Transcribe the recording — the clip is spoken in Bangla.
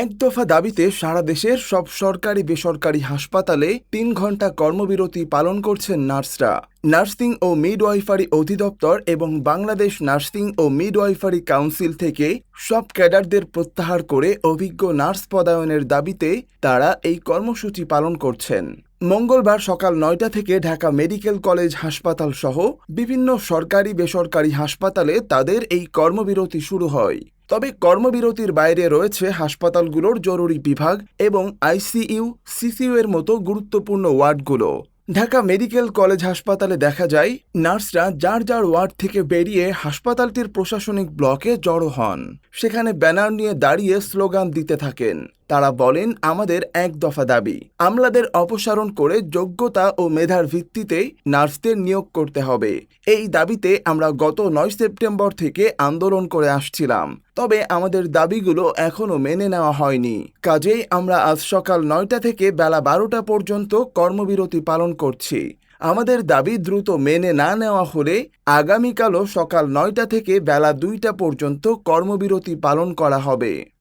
এক দফা দাবিতে সারা দেশের সব সরকারি বেসরকারি হাসপাতালে তিন ঘণ্টা কর্মবিরতি পালন করছেন নার্সরা। নার্সিং ও মিডওয়াইফারি অধিদপ্তর এবং বাংলাদেশ নার্সিং ও মিডওয়াইফারি কাউন্সিল থেকে সব ক্যাডারদের প্রত্যাহার করে অভিজ্ঞ নার্স পদায়নের দাবিতে তারা এই কর্মসূচি পালন করছেন। মঙ্গলবার সকাল নয়টা থেকে ঢাকা মেডিকেল কলেজ হাসপাতাল সহ বিভিন্ন সরকারি বেসরকারি হাসপাতালে তাদের এই কর্মবিরতি শুরু হয়। তবে কর্মবিরতির বাইরে রয়েছে হাসপাতালগুলোর জরুরি বিভাগ এবং আইসিইউ, সিসিইউ এর মতো গুরুত্বপূর্ণ ওয়ার্ডগুলো। ঢাকা মেডিকেল কলেজ হাসপাতালে দেখা যায়, নার্সরা যার যার ওয়ার্ড থেকে বেরিয়ে হাসপাতালটির প্রশাসনিক ব্লকে জড়ো হন। সেখানে ব্যানার নিয়ে দাঁড়িয়ে স্লোগান দিতে থাকেন। তারা বলেন, আমাদের এক দফা দাবি, আমলাদের অপসারণ করে যোগ্যতা ও মেধার ভিত্তিতে নার্সদের নিয়োগ করতে হবে। এই দাবিতে আমরা গত নয় সেপ্টেম্বর থেকে আন্দোলন করে আসছিলাম, তবে আমাদের দাবিগুলো এখনও মেনে নেওয়া হয়নি। কাজেই আমরা আজ সকাল নয়টা থেকে বেলা বারোটা পর্যন্ত কর্মবিরতি পালন করছি। আমাদের দাবি দ্রুত মেনে না নেওয়া হলে আগামীকালও সকাল নয়টা থেকে বেলা দুইটা পর্যন্ত কর্মবিরতি পালন করা হবে।